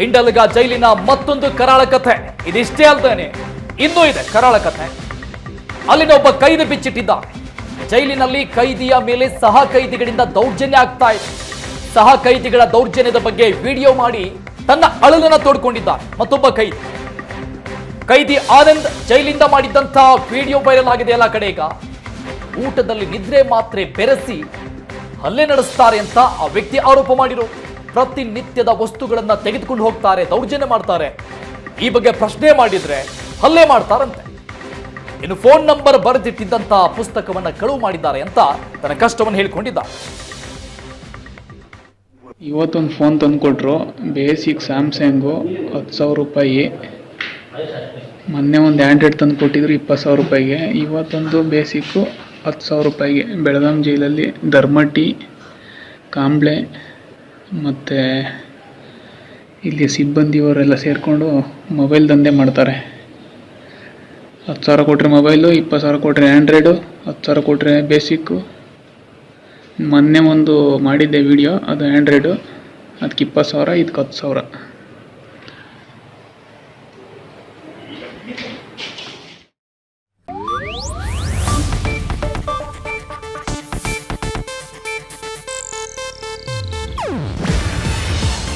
ಹಿಂಡಲ್ಗ ಜೈಲಿನ ಮತ್ತೊಂದು ಕರಾಳ ಕಥೆ. ಇದಿಷ್ಟೇ ಅಲ್ದೇನೆ, ಇನ್ನೂ ಇದೆ ಕರಾಳ ಕಥೆ. ಅಲ್ಲಿನ ಒಬ್ಬ ಕೈದಿ ಬಿಚ್ಚಿಟ್ಟಿದ್ದಾನೆ. ಜೈಲಿನಲ್ಲಿ ಕೈದಿಯ ಮೇಲೆ ಸಹ ಕೈದಿಗಳಿಂದ ದೌರ್ಜನ್ಯ ಆಗ್ತಾ ಇದೆ. ಸಹ ಕೈದಿಗಳ ದೌರ್ಜನ್ಯದ ಬಗ್ಗೆ ವಿಡಿಯೋ ಮಾಡಿ ತನ್ನ ಅಳಲನ್ನ ತೋಡ್ಕೊಂಡಿದ್ದಾನೆ ಮತ್ತೊಬ್ಬ ಕೈದಿ. ಕೈದಿ ಆನಂದ್ ಜೈಲಿಂದ ಮಾಡಿದ್ದಂತಹ ವಿಡಿಯೋ ವೈರಲ್ ಆಗಿದೆ ಎಲ್ಲ ಕಡೆ ಈಗ. ಊಟದಲ್ಲಿ ನಿದ್ರೆ ಮಾತ್ರೆ ಬೆರೆಸಿ ಹಲ್ಲೆ ನಡೆಸ್ತಾರೆ ಅಂತ ಆ ವ್ಯಕ್ತಿ ಆರೋಪ ಮಾಡಿರೋ ಪ್ರತಿನಿತ್ಯದ ವಸ್ತುಗಳನ್ನು ತೆಗೆದುಕೊಂಡು ಹೋಗ್ತಾರೆ, ದೌರ್ಜನ್ಯ ಮಾಡ್ತಾರೆ. ಈ ಬಗ್ಗೆ ಪ್ರಶ್ನೆ ಮಾಡಿದ್ರೆ ಹಲ್ಲೆ ಮಾಡ್ತಾರಂತೆ. ಇನ್ನು ಫೋನ್ ನಂಬರ್ ಬರೆದಿಟ್ಟಿದ್ದಂತಹ ಪುಸ್ತಕವನ್ನ ಕಳುವು ಮಾಡಿದ್ದಾರೆ ಅಂತ ತನ್ನ ಕಷ್ಟವನ್ನು ಹೇಳಿಕೊಂಡಿದ್ದ. ಇವತ್ತೊಂದು ಫೋನ್ ತಂದುಕೊಟ್ರು, ಬೇಸಿಕ್ ಸ್ಯಾಮ್ಸಂಗು ಹತ್ತು ಸಾವಿರ ರೂಪಾಯಿ. ಮೊನ್ನೆ ಒಂದು ಆ್ಯಂಡ್ರಾಯ್ಡ್ ತಂದು ಕೊಟ್ಟಿದ್ರು ಇಪ್ಪತ್ತು ಸಾವಿರ ರೂಪಾಯಿಗೆ. ಇವತ್ತೊಂದು ಬೇಸಿಕ್ಕು ಹತ್ತು ಸಾವಿರ ರೂಪಾಯಿಗೆ. ಬೆಳಗಾಂ ಜೈಲಲ್ಲಿ ಧರ್ಮಟ್ಟಿ ಕಾಂಬ್ಳೆ ಮತ್ತು ಇಲ್ಲಿ ಸಿಬ್ಬಂದಿಯವರೆಲ್ಲ ಸೇರಿಕೊಂಡು ಮೊಬೈಲ್ ದಂಧೆ ಮಾಡ್ತಾರೆ. ಹತ್ತು ಸಾವಿರ ಕೊಟ್ಟರೆ ಮೊಬೈಲು, ಇಪ್ಪತ್ತು ಸಾವಿರ ಕೊಟ್ಟರೆ ಆ್ಯಂಡ್ರಾಯ್ಡು ಹತ್ತು ಸಾವಿರ ಕೊಟ್ಟರೆ ಬೇಸಿಕ್ಕು. ಮೊನ್ನೆ ಒಂದು ಮಾಡಿದ್ದೆ ವಿಡಿಯೋ, ಅದು ಆ್ಯಂಡ್ರಾಯ್ಡು ಅದಕ್ಕೆ ಇಪ್ಪತ್ತು ಸಾವಿರ ಇದಕ್ಕೆ ಹತ್ತು ಸಾವಿರ.